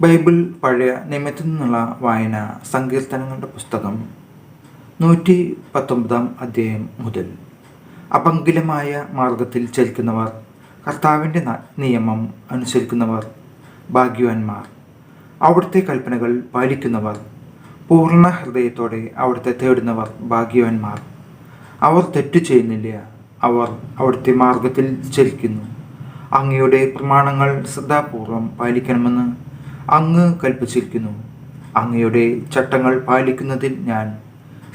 Bible പഴയ നിയമത്തിൽ നിന്നുള്ള വായന സങ്കീർത്തനങ്ങളുടെ പുസ്തകം നൂറ്റി പത്തൊമ്പതാം അധ്യായം മുതൽ. അപങ്കിലമായ മാർഗത്തിൽ ചലിക്കുന്നവർ കർത്താവിന്റെ നിയമം അനുസരിക്കുന്നവർ ഭാഗ്യവാന്മാർ. അവിടുത്തെ കൽപ്പനകൾ പാലിക്കുന്നവർ പൂർണ ഹൃദയത്തോടെ അവിടുത്തെ തേടുന്നവർ ഭാഗ്യവാന്മാർ. അവർ തെറ്റു ചെയ്യുന്നില്ല അവർ അവിടുത്തെ മാർഗത്തിൽ ചലിക്കുന്നു. അങ്ങയുടെ പ്രമാണങ്ങൾ ശ്രദ്ധാപൂർവം പാലിക്കണമെന്ന് അങ്ങ് കൽപ്പിച്ചിരിക്കുന്നു. അങ്ങയുടെ ചട്ടങ്ങൾ പാലിക്കുന്നതിൽ ഞാൻ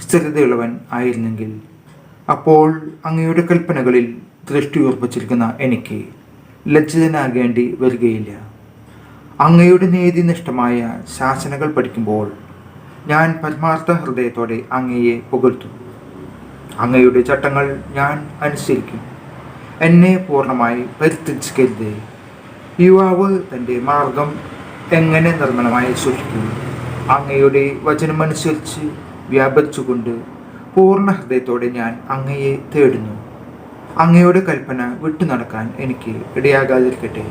സ്ഥിരതയുള്ളവൻ ആയിരുന്നെങ്കിൽ അപ്പോൾ അങ്ങയുടെ കൽപ്പനകളിൽ ദൃഷ്ടി ഉറപ്പിച്ചിരിക്കുന്ന എനിക്ക് ലജ്ജിതനാകേണ്ടി വരികയില്ല. അങ്ങയുടെ നീതിനിഷ്ഠമായ ശാസനകൾ പഠിക്കുമ്പോൾ ഞാൻ പരമാർത്ഥ ഹൃദയത്തോടെ അങ്ങയെ പുകഴ്ത്തും. അങ്ങയുടെ ചട്ടങ്ങൾ ഞാൻ അനുസരിക്കും. എന്നെ പൂർണമായി പരിത്യജിക്കരുതേ. യുവാവ് തന്റെ മാർഗം എങ്ങനെ നിർമ്മലമായി സൂക്ഷിക്കും അങ്ങയുടെ വചനമനുസരിച്ച് വ്യാപരിച്ചുകൊണ്ട് പൂർണ ഹൃദയത്തോടെ ഞാൻ അങ്ങയെ തേടുന്നു. അങ്ങയുടെ കൽപ്പന വിട്ടു നടക്കാൻ എനിക്ക് ഇടയാകാതിരിക്കട്ടെ.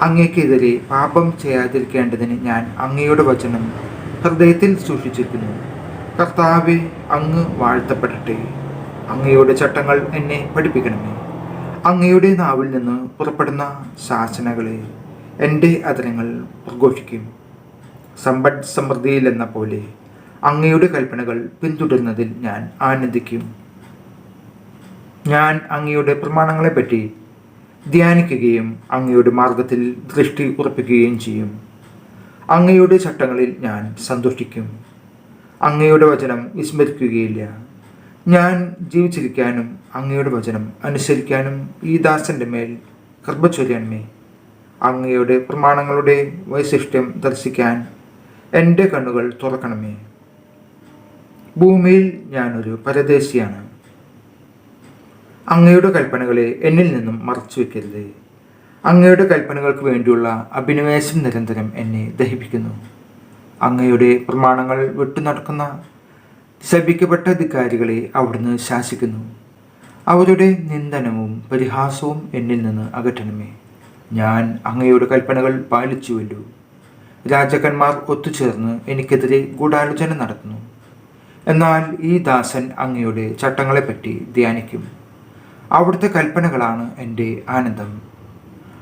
അങ്ങയ്ക്കെതിരെ പാപം ചെയ്യാതിരിക്കേണ്ടതിന് ഞാൻ അങ്ങയുടെ വചനം ഹൃദയത്തിൽ സൂക്ഷിച്ചിരിക്കുന്നു. കർത്താവെ അങ്ങ് വാഴ്ത്തപ്പെടട്ടെ. അങ്ങയുടെ ചട്ടങ്ങൾ എന്നെ പഠിപ്പിക്കണമേ. അങ്ങയുടെ നാവിൽ നിന്ന് പുറപ്പെടുന്ന ശാസനകളെ എന്റെ അതിരങ്ങൾ പ്രഘോഷിക്കും. സമ്പദ് സമൃദ്ധിയിലെന്ന പോലെ അങ്ങയുടെ കൽപ്പനകൾ പിന്തുടരുന്നതിൽ ഞാൻ ആനന്ദിക്കും. ഞാൻ അങ്ങയുടെ പ്രമാണങ്ങളെപ്പറ്റി ധ്യാനിക്കുകയും അങ്ങയുടെ മാർഗത്തിൽ ദൃഷ്ടി ഉറപ്പിക്കുകയും ചെയ്യും. അങ്ങയുടെ ചട്ടങ്ങളിൽ ഞാൻ സന്തോഷിക്കും അങ്ങയുടെ വചനം വിസ്മരിക്കുകയില്ല. ഞാൻ ജീവിച്ചിരിക്കാനും അങ്ങയുടെ വചനം അനുസരിക്കാനും ഈ ദാസന്റെ മേൽ കൃപ അങ്ങയുടെ പ്രമാണങ്ങളുടെ വൈശിഷ്ട്യം ദർശിക്കാൻ എന്റെ കണ്ണുകൾ തുറക്കണമേ. ഭൂമിയിൽ ഞാനൊരു പരദേശിയാണ്. അങ്ങയുടെ കൽപ്പനകളെ എന്നിൽ നിന്നും മറച്ചു വയ്ക്കരുത് അങ്ങയുടെ കൽപ്പനകൾക്ക് വേണ്ടിയുള്ള അഭിനിവേശം നിരന്തരം എന്നെ ദഹിപ്പിക്കുന്നു. അങ്ങയുടെ പ്രമാണങ്ങൾ വിട്ടു നടക്കുന്ന ശപിക്കപ്പെട്ട അധികാരികളെ അവിടുന്ന് ശാസിക്കുന്നു. അവരുടെ നിന്ദനവും പരിഹാസവും എന്നിൽ നിന്ന് അകറ്റണമേ. ഞാൻ അങ്ങയുടെ കൽപ്പനകൾ പാലിച്ചുവല്ലോ. രാജാക്കന്മാർ ഒത്തുചേർന്ന് എനിക്കെതിരെ ഗൂഢാലോചന നടത്തുന്നു. എന്നാൽ ഈ ദാസൻ അങ്ങയുടെ ചട്ടങ്ങളെപ്പറ്റി ധ്യാനിക്കും. അവിടുത്തെ കൽപ്പനകളാണ് എന്റെ ആനന്ദം.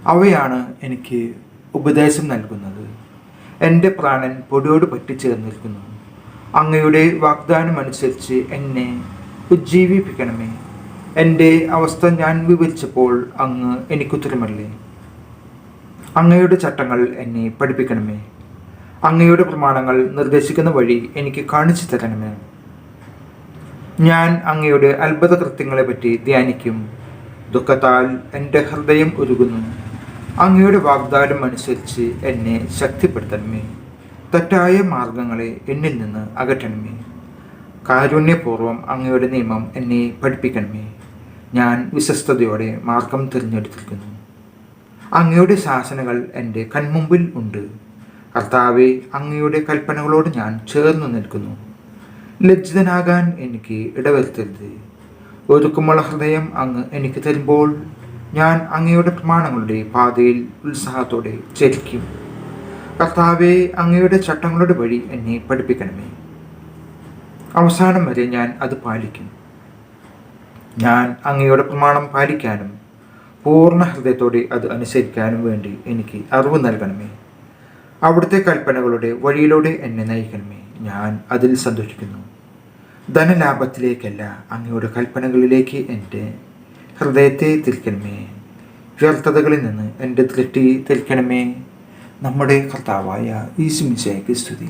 അവയാണ് എനിക്ക് ഉപദേശം നൽകുന്നത്. എന്റെ പ്രാണൻ പൊടിയോട് പറ്റിച്ചേർന്നിരിക്കുന്നു. അങ്ങയുടെ വാഗ്ദാനം അനുസരിച്ച് എന്നെ ഉജ്ജീവിപ്പിക്കണമേ. എന്റെ അവസ്ഥ ഞാൻ വിവരിച്ചപ്പോൾ അങ്ങ് എനിക്കുത്തരമല്ലേ? അങ്ങയുടെ ചട്ടങ്ങൾ എന്നെ പഠിപ്പിക്കണമേ. അങ്ങയുടെ പ്രമാണങ്ങൾ നിർദ്ദേശിക്കുന്ന വഴി എനിക്ക് കാണിച്ചു തരണമേ. ഞാൻ അങ്ങയുടെ അത്ഭുത കൃത്യങ്ങളെ പറ്റി ധ്യാനിക്കും. ദുഃഖത്താൽ എന്റെ ഹൃദയം ഒരുകുന്നു അങ്ങയുടെ വാഗ്ദാനം അനുസരിച്ച് എന്നെ ശക്തിപ്പെടുത്തണമേ. തെറ്റായ മാർഗങ്ങളെ എന്നിൽ നിന്ന് അകറ്റണമേ. കാരുണ്യപൂർവം അങ്ങയുടെ നിയമം എന്നെ പഠിപ്പിക്കണമേ. ഞാൻ വിശ്വസ്തയോടെ മാർഗം തിരഞ്ഞെടുത്തിരിക്കുന്നു. അങ്ങയുടെ ശാസനകൾ എന്റെ കൺമുമ്പിൽ ഉണ്ട്. കർത്താവെ അങ്ങയുടെ കൽപ്പനകളോട് ഞാൻ ചേർന്നു നിൽക്കുന്നു. ലജ്ജിതനാകാൻ എനിക്ക് ഇടവരുത്തരുത്. ഒരുക്കുമുള്ള ഹൃദയം അങ്ങ് എനിക്ക് തരുമ്പോൾ ഞാൻ അങ്ങയുടെ പ്രമാണങ്ങളുടെ പാതയിൽ ഉത്സാഹത്തോടെ ചരിക്കും കർത്താവെ അങ്ങയുടെ ചട്ടങ്ങളുടെ വഴി എന്നെ പഠിപ്പിക്കണമേ. അവസാനം വരെ ഞാൻ അത് പാലിക്കും. ഞാൻ അങ്ങയുടെ പ്രമാണം പാലിക്കാനും പൂർണ ഹൃദയത്തോടെ അത് അനുസരിക്കാനും വേണ്ടി എനിക്ക് അറിവ് നൽകണമേ. അവിടുത്തെ കൽപ്പനകളുടെ വഴിയിലൂടെ എന്നെ നയിക്കണമേ. ഞാൻ അതിൽ സന്തോഷിക്കുന്നു ധനലാഭത്തിലേക്കല്ല അങ്ങയുടെ കൽപ്പനകളിലേക്ക് എന്റെ ഹൃദയത്തെ തിരിക്കണമേ. വ്യർത്ഥതകളിൽ നിന്ന് എന്റെ ദൃഷ്ടി തിരിക്കണമേ. നമ്മുടെ കർത്താവായ ഈശുമിശയ്ക്ക് സ്തുതി.